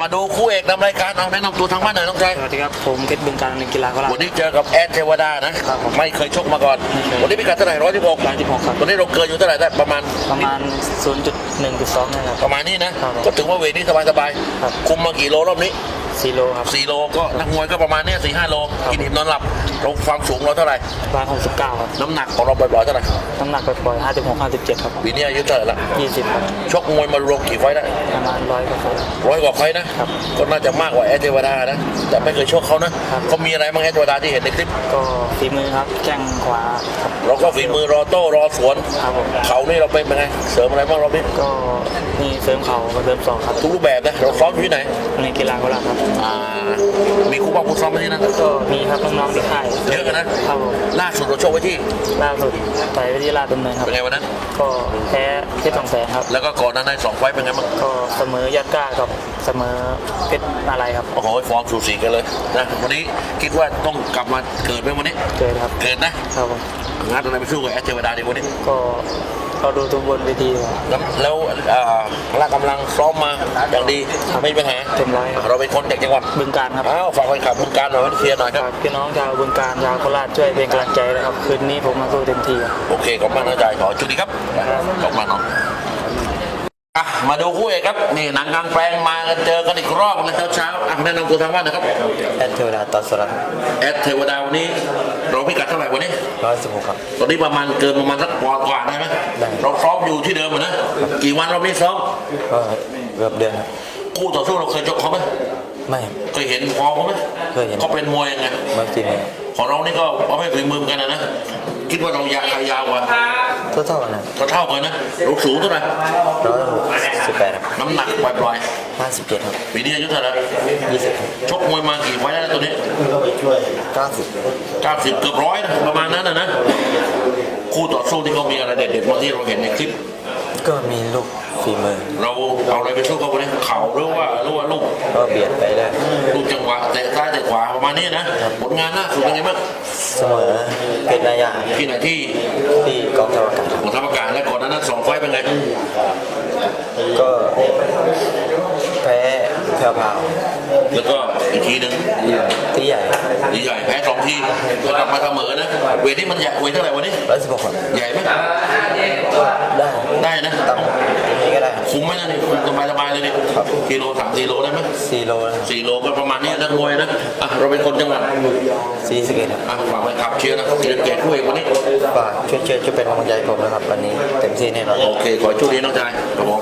มาดูคู่เอกนำรายการเอาแนะนำตัวทางบ้านหน่อยน้องชายสวัสดีครับผมเพชรบึงการในกีฬาโคราช วันนี้เจอกับแอดเทวดานะครับผมไม่เคยชกมาก่อนไม่เคยวันนี้พิกัดเท่าไหร่ร้อยที่หก116ครับวันนี้เราเกินอยู่เท่าไหร่ได้ประมาณประมาณ0.1.2นะครับประมาณนี้นะครับผมก็ถือว่าเวทนี้สบายสบายๆครับคุมมากี่โลรอบนี้ 4โลครับ4โลก็นักมวยก็ประมาณเนี้สี่ห้าโล ครับ กินอิ่มนอนหลับเราความสูงเราเท่าไหร่169ครับ น้ำหนักของเราบ่อยๆเท่าไหร่น้ำหนักปล่อยๆ56 57ครับปีนี้อายุเท่าไหร่ละ20ครับ ชกมวยมารวมกี่ไฟต์ได้ประมาณ100กว่าคน ร้อยกว่าไฟต์นะครับก็น่าจะมากกว่าแอดเทวดานะแต่ไม่เคยชกเขานะครับ เขามีอะไรบ้างแอดเทวดาที่เห็นในคลิป ก็ฝีมือครับ แข้งขวาครับเราก็ฝีมือรอโต้รอสวน ครับผมเขานี่เราเป็นยังไงเสริมอะไรบ้างรอบนี้ก็มีเสริมเข่ากับเสริมศอกครับ ทุกรูปแบบนะเราซ้อมอยู่ที่ไหน ในกีฬาโคราชครับอ่ามีคู่บ้าคู่ซ้อมไหมที่นั่นก็มีครับน้องๆที่ค่ายเยอะกันนะครับผมล่าสุดเราโชคไว้ที่ล่าสุดต่อยไปที่ราชดำเนินครับเป็นไงวันนั้นก็แพ้เพชรสองแสนครับ แล้วก็ก่อนหนั้นในสองไฟต์เป็นไงบ้างก็เสมอยัดกล้ากับเสมอเพชรอะไรครับโอ้โหฟอร์มสูสีกันเลยนะวันนี้คิดว่าต้องกลับมาเกิดไหมวันนี้เกิดครับเกิดนะครับผมงัดอะไรไปสู้กับแอดเทวดาดีวันนี้ก็ เราดูทุกบนเวทีครับแล้วแล้วอ่าพละกำลังซ้อมมาอย่างดีไม่มีปัญหาเต็มร้อยครับเราเป็นคนจากจังหวัดบึงการครับอ้าวฝากไปขับมึงการหน่อยวันเชียร์หน่อยครับฝากพี่น้องชาวบึงการชาวโคราชช่วยเป็นกำลังใจนะครับคืนนี้ผมมาสู้เต็มที่ครับโอเคขอบคุณมากนะจายขอจุดดีครับขอบคุณมากน้อง อะมาดูคู่เอกครับนี่หนังกลางแปลงมากันเจอกันอีกรอบเลยเช้าๆอะแนะนำตัวทางบ้านนะครับแอนเทวดาตอนสรัตแอดเทวดาวันนี้เราพิกัดเท่าไหร่วันนี้ร้อยสิบหกครับตอนนี้ประมาณเกินประมาณสักปอนด์กว่าได้ไหมได้เราซ้อมอยู่ที่เดิมเหมือนนะกี่วันเราไม่ซ้อมก็เกือบเดือนครับคู่ต่อสู้เราเคยชกเขาไหมไม่เคยเห็นฟอร์มเขาไหมเคยเห็นเขาเป็นมวยยังไงไม่จริงของเรานี่ก็เอาไม่ฝีมือเหมือนกันนะนะคิดว่าเรายาวใครยาวกว่าเท่าเท่ากันนะก็เท่ากันนะเราสูงเท่าไหร่ร้อยหกสิบ แปดครับน้ำหนักปล่อยห้าสิบเจ็ดครับๆปีนี้อายุเท่าไหร่ยี่สิบชกมวยมากี่ไฟล์แล้วตัวนี้ เก้าสิบ90เกือบร้อยนะประมาณนั้นนะนะคู่ต่อสู้ที่เขามีอะไรเด็ดๆบ้างที่เราเห็นในคลิป ก็มีลูกฝีมือเราเอาอะไรไปสู้เขาวันนี้เข่าหรือว่าหรือว่าลูกก็เบียดไปได้ลูกจังหวะเตะซ้ายเตะขวาประมาณนี้นะผลงานล่าสุดเป็นไงบ้างเสมอเป็นนายาที่ไหนที่ที่กองทัพอากาศของทัพอากาศและก่อนหนานั้นสองไฟล์เป็นไง ก็แพ้ แพ้พาวแล้วก็อีกทีหนึ่งที่ใหญ่ใหญ่แพ้สองทีแล้วกลับมาเสมอนะ เวทที่มันใหญ่เวทเท่าไหร่วันนี้ร้อยสิบหกครับใหญ่ไหมได้ได้นะต่ำอย่างนี้ก็ได้คุ้มไหมนะนี่คุมสบายสบายๆเลยนี่กิโลสามสี่โลได้ไหมสี่โลนะสี่โลก็ประมาณนี้นักมวยนะอะเราเป็นคนจังหวัดสี่สิบเอ็ดครับอะฝากไปขับเชียร์นะเชียร์เกียรติคู่เอกวันนี้ฝากช่วยเชียร์ช่วยเป็นกำลังใจให้ผมนะครับวันนี้เต็มที่แน่นอนโอเคขอให้โชคดีน้องชายครับผม